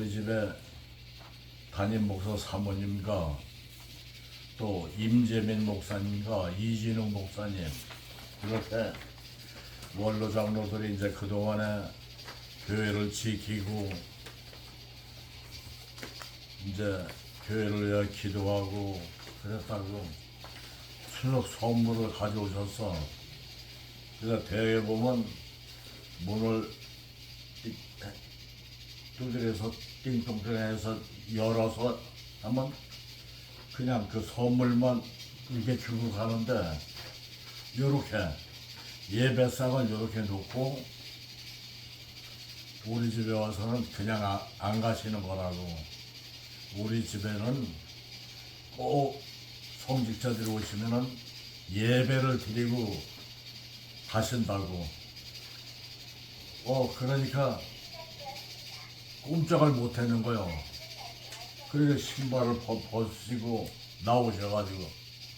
우리 집에 담임 목사 사모님과 또 임재민 목사님과 이진웅 목사님 이렇게 원로 장로들이 이제 그동안에 교회를 지키고 이제 교회를 위해 기도하고 그랬다고 추석 선물을 가져오셔서 그래서 대회 보면 문을 이- 두드려서 띵동댕해서 열어서 하면 그냥 그 선물만 이렇게 주고 가는데 요렇게 예배상을 요렇게 놓고 우리 집에 와서는 그냥 아- 안 가시는 거라고. 우리 집에는 꼭 성직자들이 오시면은 예배를 드리고 가신다고. 어 그러니까 꼼짝을 못 하는 거요. 그러니까 신발을 벗, 벗으시고 나오셔가지고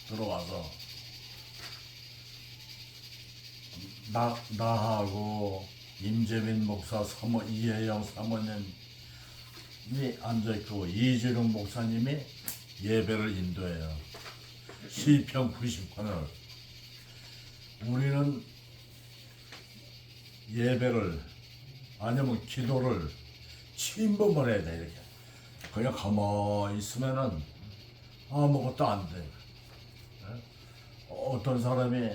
들어와서 나 나하고 임재민 목사 사모 이혜영 사모님이 앉아 있고 이진웅 목사님이 예배를 인도해요. 시편 90편을 우리는 예배를 아니면 기도를 침범을 해야 돼 이렇게 그냥 가만히 있으면은 아무것도 안 돼. 예? 어떤 사람이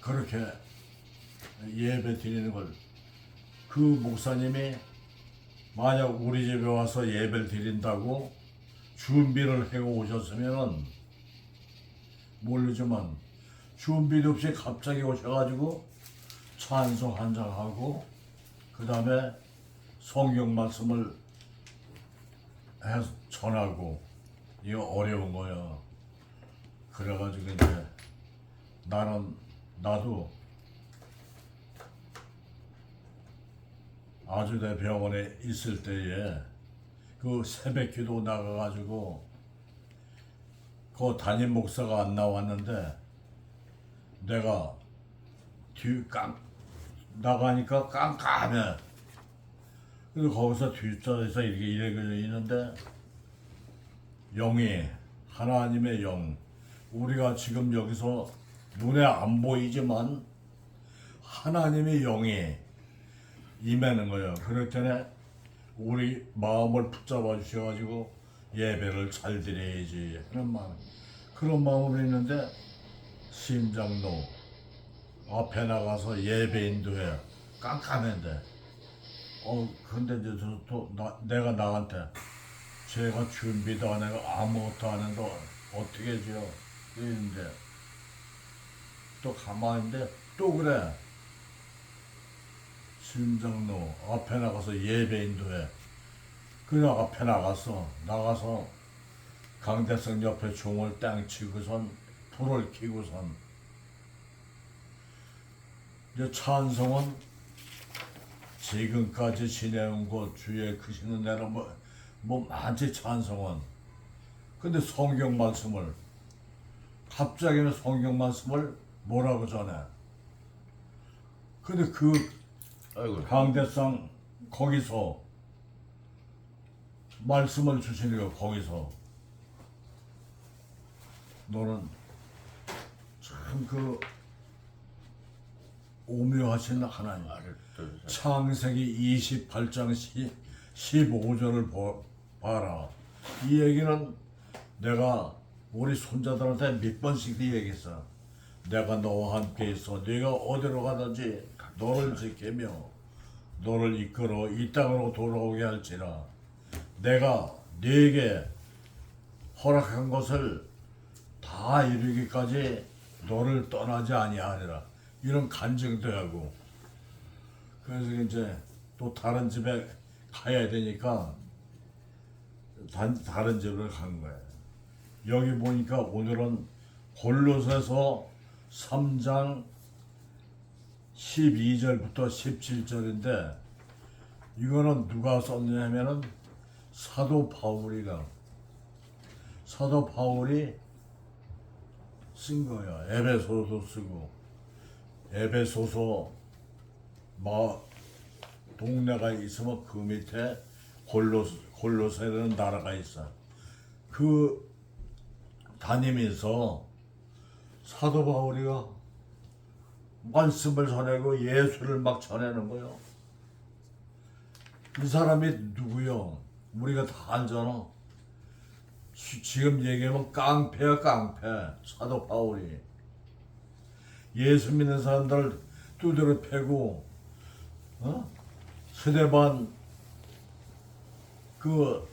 그렇게 예배 드리는 걸 그 목사님이 만약 우리 집에 와서 예배를 드린다고 준비를 해고 오셨으면은 모르지만 준비도 없이 갑자기 오셔가지고 찬송 한장 하고 그 다음에 성경 말씀을 전하고 이거 어려운 거야. 그래가지고 이제 나는 나도 아주대 병원에 있을 때에 그 새벽 기도 나가가지고 그 담임 목사가 안 나왔는데 내가 뒤 깡 나가니까 깜깜해. 그래서 거기서 뒷자리에서 이렇게 이래져 있는데 영이 하나님의 영. 우리가 지금 여기서 눈에 안 보이지만 하나님의 영이 임하는 거예요. 그럴 때는 우리 마음을 붙잡아 주셔가지고 예배를 잘 드려야지 하는 마음. 그런 마음으로 있는데 심장로 앞에 나가서 예배 인도해. 깜깜한데 어 근데 이제 저, 또 나, 내가 나한테 제가 준비도 안 하고 아무것도 안 해도 어떻게 해줘요 이랬는데 또 가만히 있는데 또 그래. 심장로 앞에 나가서 예배 인도해. 그냥 앞에 나가서 나가서 강대성 옆에 종을 땅 치고선 불을 켜고선. 이제 찬송은 지금까지 지내온 것 주의 크시는 내는 뭐, 뭐 많지 찬송은. 근데 성경 말씀을 갑자기 는 성경 말씀을 뭐라고 전해? 근데 그 아이고. 강대상 거기서 말씀을 주시니까 거기서. 너는 참 그 오묘하신 하나님 창세기 28장 15절을 봐라. 이 얘기는 내가 우리 손자들한테 몇 번씩 이 얘기했어. 내가 너와 함께 있어. 네가 어디로 가든지 너를 지키며 너를 이끌어 이 땅으로 돌아오게 할지라. 내가 네게 허락한 것을 다 이루기까지 너를 떠나지 아니하리라. 이런 간증도 하고 그래서 이제 또 다른 집에 가야 되니까 단, 다른 집을 간 거예요 여기 보니까 오늘은 골로새서 3장 12절부터 17절인데 이거는 누가 썼냐면은 사도 바울이가 사도 바울이 쓴 거야. 에베소도 쓰고 에베소서 마 동네가 있으면 그 밑에 서야 되는 나라가 있어. 그 다니면서 사도 바울이가 말씀을 전하고 예수를 막 전하는 거요. 이 사람이 누구요? 우리가 다 알잖아. 지- 지금 얘기하면 깡패야 깡패 사도 바울이 예수 믿는 사람들 두드려 패고 어? 스데반 그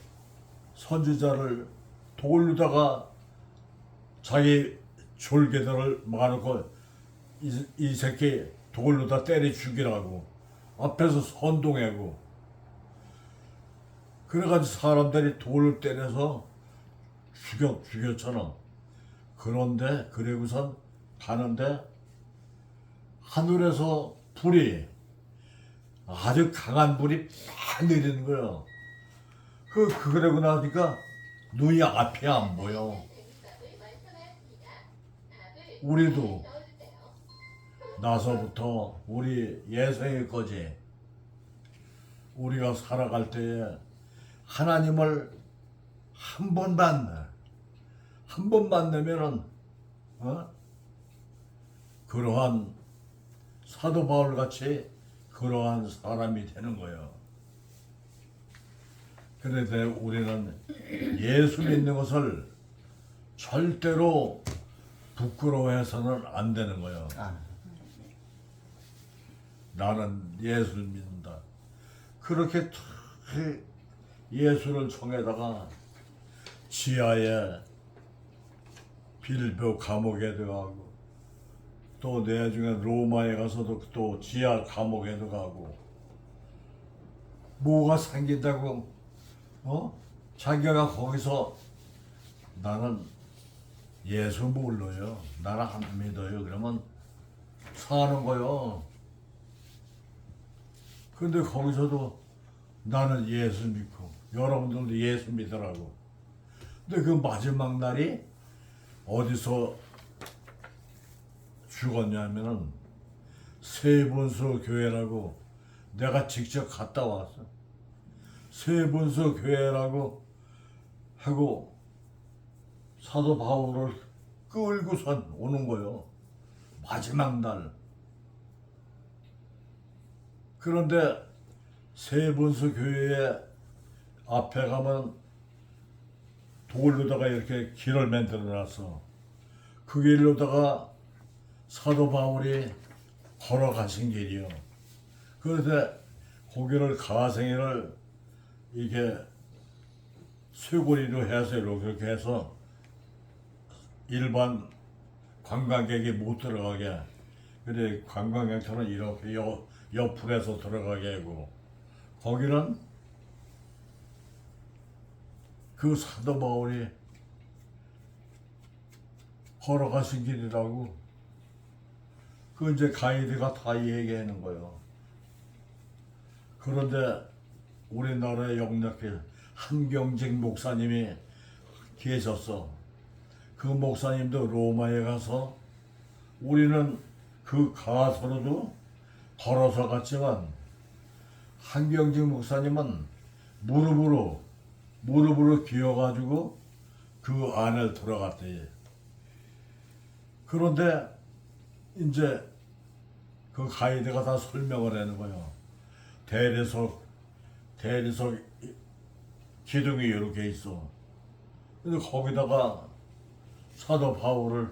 선지자를 돌로다가 자기 졸개들을 막아놓고 이, 이 새끼 돌로다 때려 죽이라고 앞에서 선동하고 그래가지고 사람들이 돌을 때려서 죽여 죽였잖아. 그런데 그리고선 가는데 하늘에서 불이 아주 강한 불이 팍 내리는 거야. 그 그러고 나니까 눈이 앞이 안 보여. 우리도 나서부터 우리 예생의 거지 우리가 살아갈 때에 하나님을 한 번 만나 한 번 만나면은 어? 그러한 사도 바울 같이 그러한 사람이 되는 거예요. 그래서 우리는 예수 믿는 것을 절대로 부끄러워해서는 안 되는 거예요. 아, 나는 예수를 믿는다. 그렇게 탁 예수를 청에다가 지하에 빌보 감옥에 들어가고 또 내중에 로마에 가서도 또 지하 감옥에 들어가고 뭐가 생긴다고 어? 자기가 거기서 나는 예수 몰라요. 나는 안 믿어요. 그러면 사는 거요. 근데 거기서도 나는 예수 믿고 여러분들도 예수 믿으라고. 근데 그 마지막 날이 어디서 죽었냐면은 세분수 교회라고 내가 직접 갔다 왔어. 세분수 교회라고 하고 사도 바울을 끌고선 오는 거요. 마지막 날. 그런데 세분수 교회 앞에 가면 돌로다가 이렇게 길을 만들어 놨어. 그 길로다가 사도 바울이 걸어가신 길이요. 그래서 고기를 가생이를 이게 쇠고리로 해서 이렇게 이렇게 해서 일반 관광객이 못 들어가게 그래 관광객처럼 이렇게 옆, 옆으로서 들어가게 하고 거기는 그 사도 바울이 걸어가신 길이라고 그 이제 가이드가 다 얘기하는 거예요. 그런데 우리나라의 영락회 한경직 목사님이 계셨어. 그 목사님도 로마에 가서 우리는 그 가서로도 걸어서 갔지만 한경직 목사님은 무릎으로 무릎으로 기어가지고 그 안에 들어갔대. 그런데 이제 그 가이드가 다 설명을 하는 거예요. 대리석 대리석 기둥이 이렇게 있어. 근데 거기다가 사도 바울을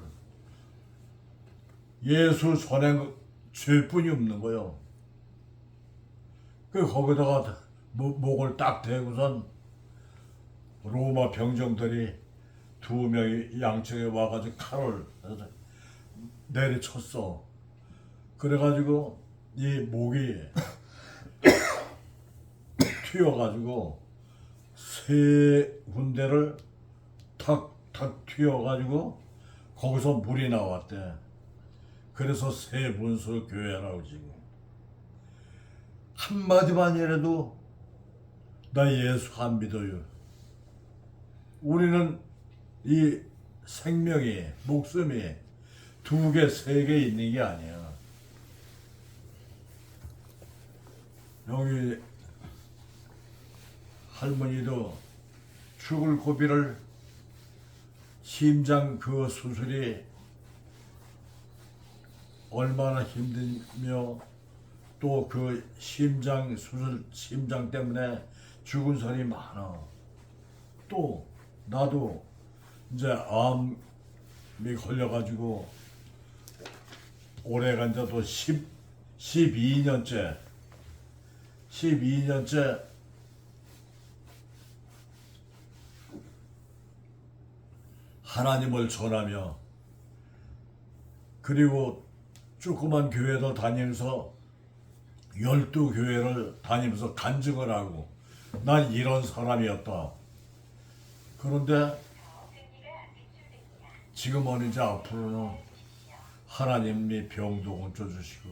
예수 전행 죄뿐이 없는 거요. 그 거기다가 목- 목을 딱 대고선 로마 병정들이 두 명이 양쪽에 와가지고 칼을 내리쳤어. 그래가지고 이 목이 튀어가지고 세 군데를 탁탁 튀어가지고 거기서 물이 나왔대. 그래서 세 분수 교회라고 지금 한마디만이라도 나 예수 안 믿어요. 우리는 이 생명이 목숨이 두 개, 세 개 있는 게 아니야. 여기 할머니도 죽을 고비를 심장 그 수술이 얼마나 힘들며 또 그 심장 수술 심장 때문에 죽은 사람이 많아. 또 나도 이제 암이 걸려가지고 올해 간지도 10, 12년째 12년째 하나님을 전하며 그리고 조그만 교회도 다니면서 열두 교회를 다니면서 간증을 하고 난 이런 사람이었다. 그런데 지금은 이제 앞으로는 하나님이 병도 고쳐주시고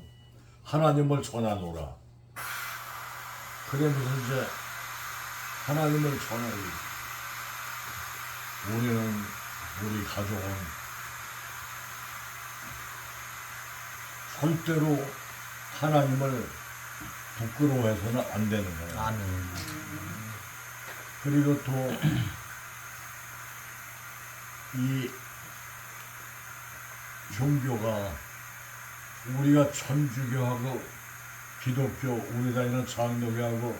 하나님을 전하노라. 그러면서 이제 하나님을 전하고 우리는 우리 가족은 절대로 하나님을 부끄러워해서는 안 되는 거예요. 아멘. 그리고 또 이 종교가 우리가 천주교하고 기독교 우리 다니는 장로교하고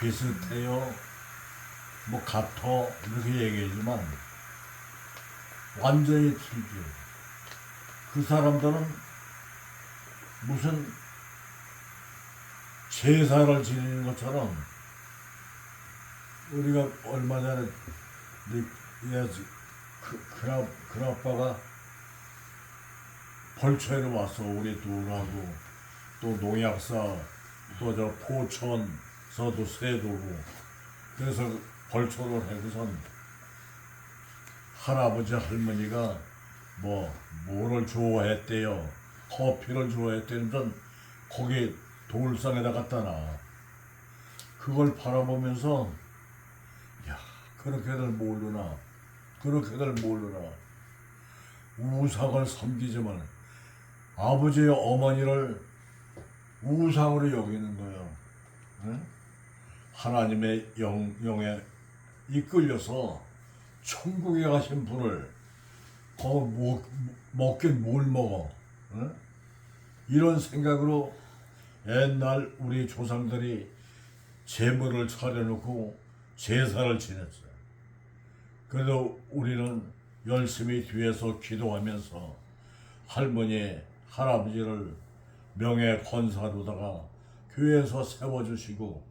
비슷해요. 뭐 같아 이렇게 얘기하지만 완전히 틀려. 그 사람들은 무슨 제사를 지내는 것처럼 우리가 얼마 전에 네, 예, 그, 그라, 그라빠가 벌초에 왔어 우리 둘하고 또 농약사 또 저 포천 서도 세도고 그래서 벌초를 해고선 할아버지 할머니가 뭐 뭐를 좋아했대요? 커피를 좋아했대는 거기 돌상에다 갖다 놔. 그걸 바라보면서 야 그렇게들 모르나? 그렇게들 모르나? 우상을 섬기지만 아버지의 어머니를 우상으로 여기는 거예요. 응? 하나님의 영, 영에 이끌려서 천국에 가신 분을 거 먹, 먹긴 뭘 먹어? 응? 이런 생각으로 옛날 우리 조상들이 제물을 차려놓고 제사를 지냈어요. 그래도 우리는 열심히 뒤에서 기도하면서 할머니, 할아버지를 명예 권사로다가 교회에서 세워주시고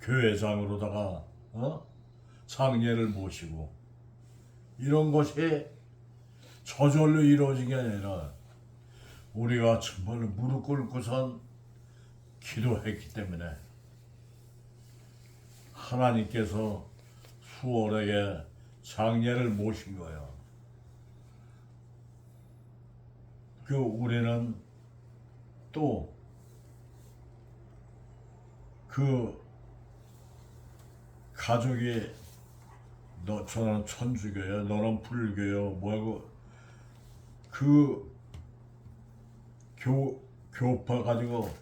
교회장으로다가 어? 장례를 모시고 이런 것이 저절로 이루어진 게 아니라 우리가 정말 무릎 꿇고선 기도했기 때문에 하나님께서 수월에게 장례를 모신 거예요. 그 우리는 또 그 가족이 너 저는 천주교야 너는 불교요 뭐고 그 교, 교파 가지고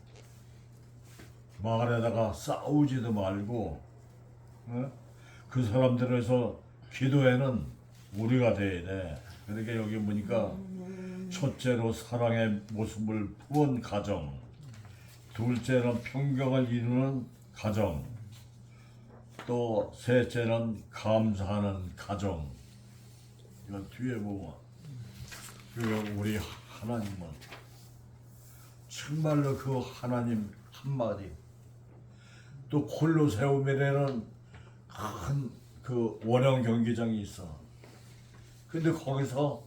마을에다가 싸우지도 말고 어? 그 사람들에서 기도에는 우리가 돼야 돼. 그러니까 여기 보니까 첫째로 사랑의 모습을 품은 가정, 둘째는 평경을 이루는 가정, 또 셋째는 감사하는 가정. 이건 뒤에 보면 그 우리 하나님은 정말로 그 하나님 한마디 또 콜로세움이라는 큰 그 원형 경기장이 있어. 근데 거기서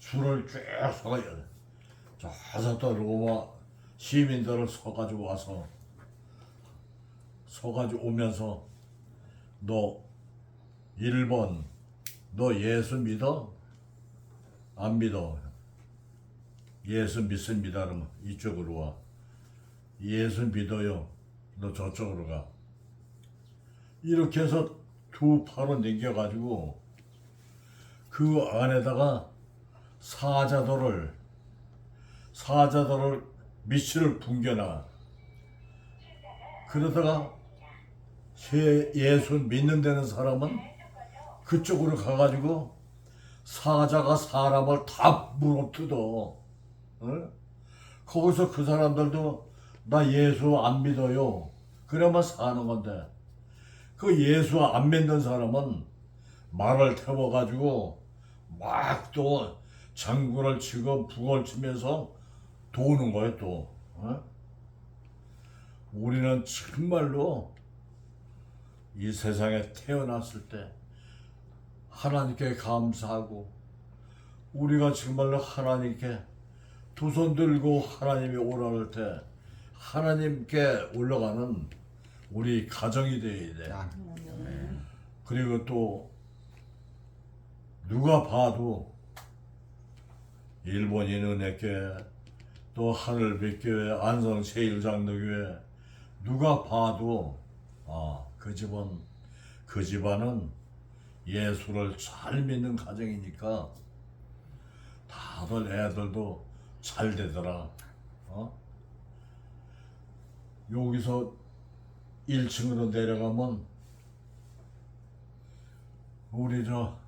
줄을 쭉 서가요. 저서 로마 시민들을 서가지고 와서 서가지고 오면서 너 1번 너 예수 믿어? 안 믿어. 예수 믿습니다. 그러면 이쪽으로 와. 예수 믿어요. 너 저쪽으로 가. 이렇게 해서 두 팔을 넘겨가지고 그 안에다가 사자도를 사자도를 밑을 붕겨놔. 그러다가 제 예수 믿는 데는 사람은 그쪽으로 가가지고 사자가 사람을 다 물어뜯어. 어? 거기서 그 사람들도 나 예수 안 믿어요. 그러면 사는 건데 그 예수 안 믿는 사람은 말을 태워가지고 막또 장구를 치고 북을 치면서 도는 거예요 또. 어? 우리는 정말로 이 세상에 태어났을 때 하나님께 감사하고 우리가 정말로 하나님께 두 손 들고 하나님이 오라를 때 하나님께 올라가는 우리 가정이 되어야 돼. 그리고 또 누가 봐도 일본인 은혜교회 또 하늘빛교회 안성 제일장로교회 누가 봐도 아 그 집은 그 집안은 예수를 잘 믿는 가정이니까 다들 애들도 잘 되더라. 어? 여기서 1층으로 내려가면 우리 저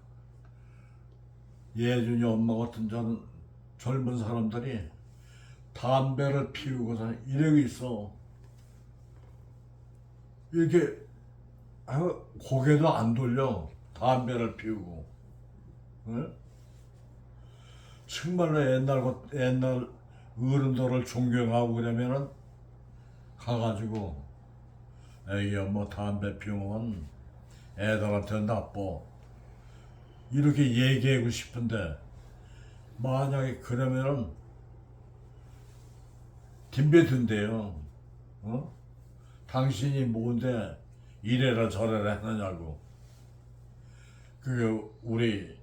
예준이 엄마 같은 전 젊은 사람들이 담배를 피우고서 이러고 있어. 이렇게 아, 고개도 안 돌려 담배를 피우고. 응? 정말로 옛날 것- 옛날 어른들을 존경하고 그러면은 가가지고 애기 엄마 담배 피우면 애들한테 나빠. 이렇게 얘기하고 싶은데 만약에 그러면은 든대요. 어? 당신이 뭔데 이래라 저래라 했느냐고. 그 우리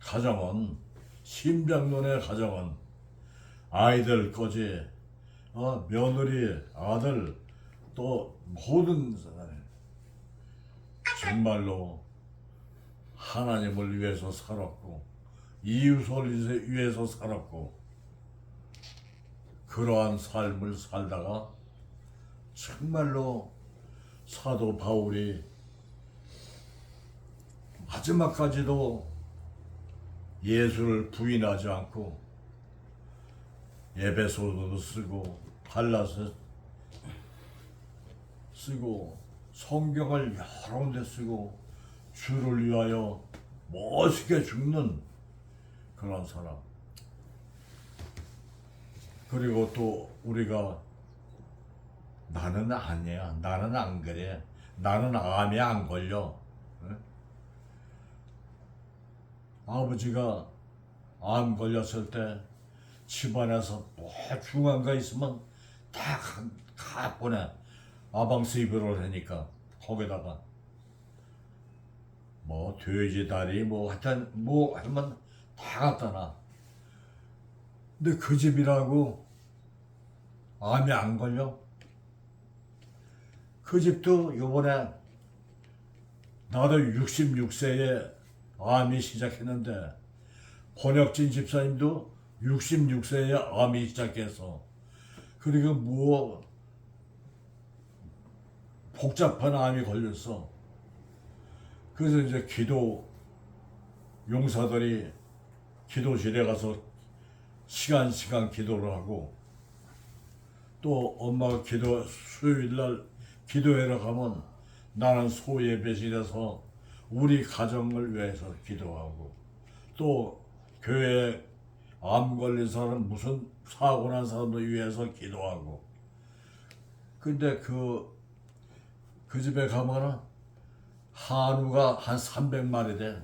가정은 심장론의 가정은 아이들 거지 어, 며느리 아들 또 모든 사람이 정말로 하나님을 위해서 살았고 이웃을 위해서 살았고 그러한 삶을 살다가 정말로 사도 바울이 마지막까지도 예수를 부인하지 않고 예배소도 쓰고 갈라서 쓰고 성경을 여러 군데 쓰고 주를 위하여 멋있게 죽는 그런 사람. 그리고 또 우리가 나는 아니야. 나는 안 그래. 나는 암이 안 걸려. 응? 아버지가 암 걸렸을 때 집안에서 뭐 중요한 거 있으면 다가 보내. 아방스 입으로 하니까 거기다가 뭐 돼지 다리 뭐 하여튼 뭐 하면 다 갖다 놔. 근데 그 집이라고 암이 안 걸려? 그 집도 요번에 나도 66세에 암이 시작했는데 권혁진 집사님도 66세에 암이 시작해서 그리고 뭐 복잡한 암이 걸렸어. 그래서 이제 기도 용사들이 기도실에 가서 시간 시간 기도를 하고 또 엄마가 기도 수요일 날 기도회를 가면 나는 소예배실에서 우리 가정을 위해서 기도하고 또 교회에 암 걸린 사람 무슨 사고 난 사람들 위해서 기도하고 근데 그, 그 집에 가면은 한우가 한 300마리 돼.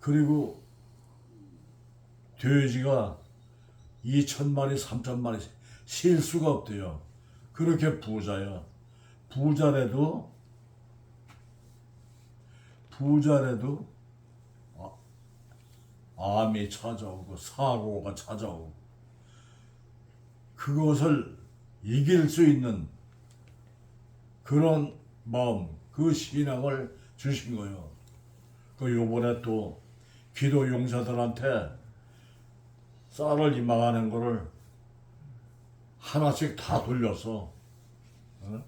그리고 돼지가 2천마리, 3천마리 실 수가 없대요. 그렇게 부자야. 부자래도 부자래도 아- 암이 찾아오고 사고가 찾아오고 그것을 이길 수 있는 그런 마음, 그 신앙을 주신 거예요. 그 요번에 또 기도 용사들한테 쌀을 임망하는 거를 하나씩 다 돌렸어. 어?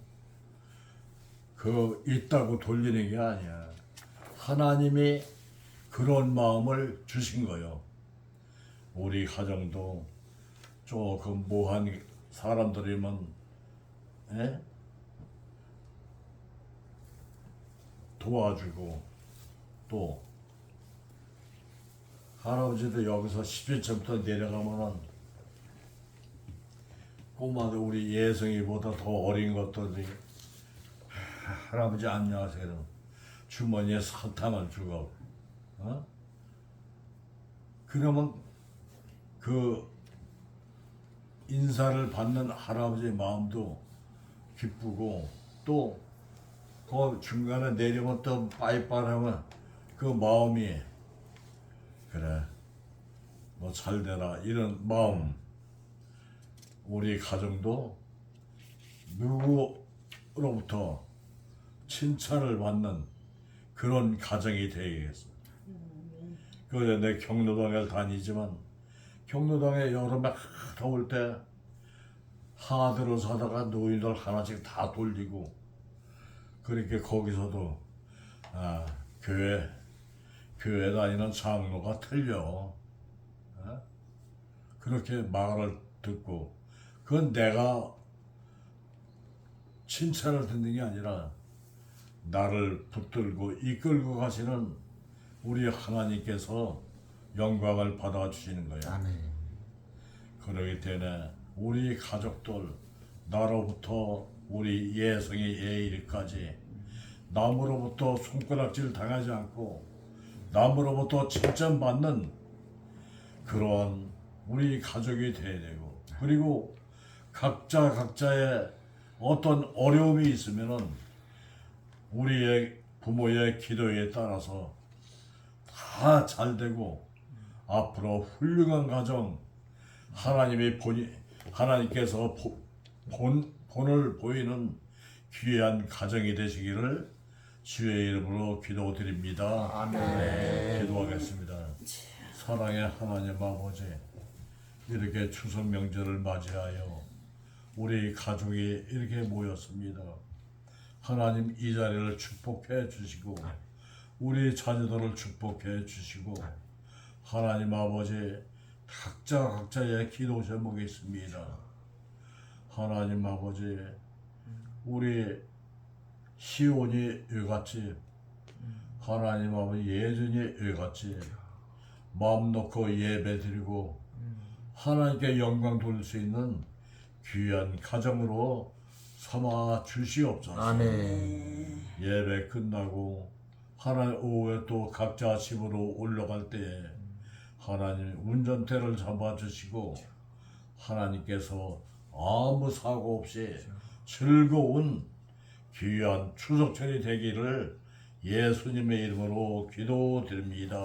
그 있다고 돌리는 게 아니야. 하나님이 그런 마음을 주신 거요. 우리 가정도 조금 뭐한 사람들이면 예? 도와주고 또 할아버지도 여기서 11층부터 내려가면은 꼬마들 우리 예성이보다 더 어린 것들이 할아버지 안녕하세요. 주머니에 사탕을 주고, 어? 그러면 그 인사를 받는 할아버지의 마음도 기쁘고 또 그 중간에 내리면 또 빠이빠이하면 그 마음이 그래. 뭐잘 되라. 이런 마음. 우리 가정도 누구로부터 칭찬을 받는 그런 가정이 되겠어. 그래 내 경로당에 다니지만 경로당에 여름에 하- 더울 때 하드로 사다가 노인들 하나씩 다 돌리고 그렇게 거기서도 아, 교회 교회 다니는 장로가 틀려. 어? 그렇게 말을 듣고 그건 내가 칭찬을 듣는 게 아니라 나를 붙들고 이끌고 가시는 우리 하나님께서 영광을 받아 주시는 거예요. 아멘. 그러기 때문에 우리 가족들 나로부터 우리 예성의 예일까지 남으로부터 손가락질 당하지 않고 남으로부터 칭찬받는 그런 우리 가족이 돼야 되고 그리고 각자 각자의 어떤 어려움이 있으면은 우리의 부모의 기도에 따라서 다 잘 되고 앞으로 훌륭한 가정 하나님이 본이 하나님께서 보- 본 본을 보이는 귀한 가정이 되시기를 주의 이름으로 기도드립니다. 아멘. 기도하겠습니다. 사랑의 하나님 아버지 이렇게 추석 명절을 맞이하여 우리 가족이 이렇게 모였습니다. 하나님 이 자리를 축복해 주시고 우리 자녀들을 축복해 주시고 하나님 아버지 각자 각자의 기도 제목이 있습니다. 하나님 아버지 우리 시온이 이같이 하나님 아버지 예전이 이같이 마음 놓고 예배 드리고 하나님께 영광 돌릴 수 있는 귀한 가정으로 삼아 주시옵소서. 아멘. 예배 끝나고 하나님 오후에 또 각자 집으로 올라갈 때에 하나님 운전대를 잡아 주시고 하나님께서 아무 사고 없이 즐거운 귀한 추석철이 되기를 예수님의 이름으로 기도드립니다.